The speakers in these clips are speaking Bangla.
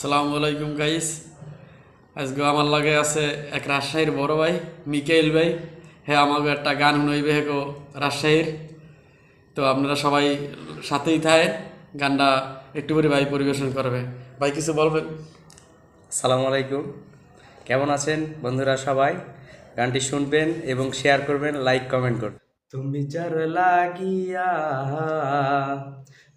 সালামু আলাইকুম গাইস আজকে আমার লাগে আছে এক রাজশাহীর বড় ভাই মিকাইল ভাই। হ্যাঁ আমাকে একটা গান শুনাইবে হেকো রাজশাহীর। তো আপনারা সবাই সাথেই থাকেন গানটা একটু করে ভাই পরিবেশন করবে। ভাই কিছু বলবেন? সালাম আলাইকুম। কেমন আছেন বন্ধুরা সবাই? গানটি শুনবেন এবং শেয়ার করবেন লাইক কমেন্ট করবেন। তুমি যার লাগিয়া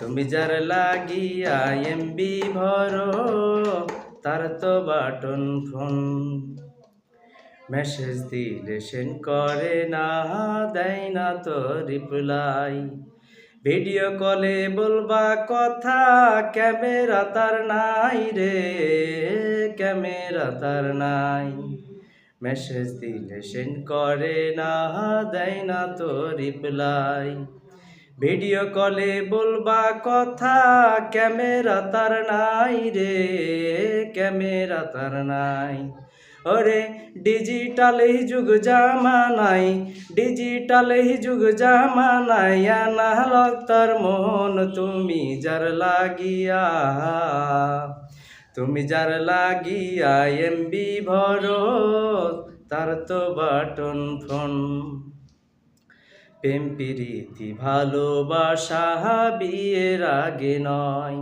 তুমি যার লাগিয়া এমবি ভরো, তার তো বাটন ফোন। মেসেজ দিলে সেন্ড করে না, দেয় না তো রিপ্লাই ভিডিও কলে বলবা কথা ক্যামেরা তার নাই রে ক্যামেরা তার নাই। মেসেজ দিলে সেন্ড করে না, দেয় না তো রিপ্লাই ভিডিও কলে বলবা কথা, ক্যামেরা তার নাই রে, ক্যামেরা তার নাই। ওরে ডিজিটাল এই যুগ জামানাই ডিজিটাল এই যুগ জামানাই আনালক তার মন তুমি যার লাগিয়া, তুমি যার লাগিয়া এমবি ভরো তার তো বাটন ফোন। প্রেম, প্রীতি, ভালোবাসা বিয়ের আগে নয়।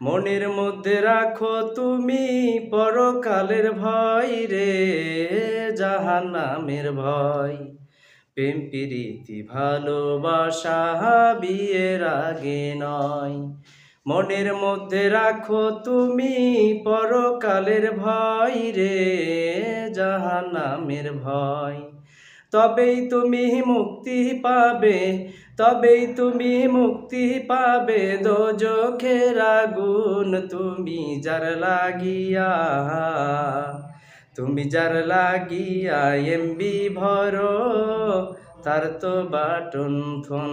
মনের মধ্যে রাখো তুমি পরকালের ভয় রে জাহান নামের ভয়। প্রেম, প্রীতি, ভালোবাসা বিয়ের আগে নয়। মনের মধ্যে রাখো তুমি পরকালের ভয় রে জাহান নামের ভয়। তবেই তুমি মুক্তি পাবে, তবেই তুমি মুক্তি পাবে। দো জোখের আগুন তুমি যার লাগিয়া, তুমি যার লাগিয়া এমবি ভরো, তার তো বাটন ফোন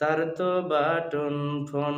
তার তো বাটন ফোন।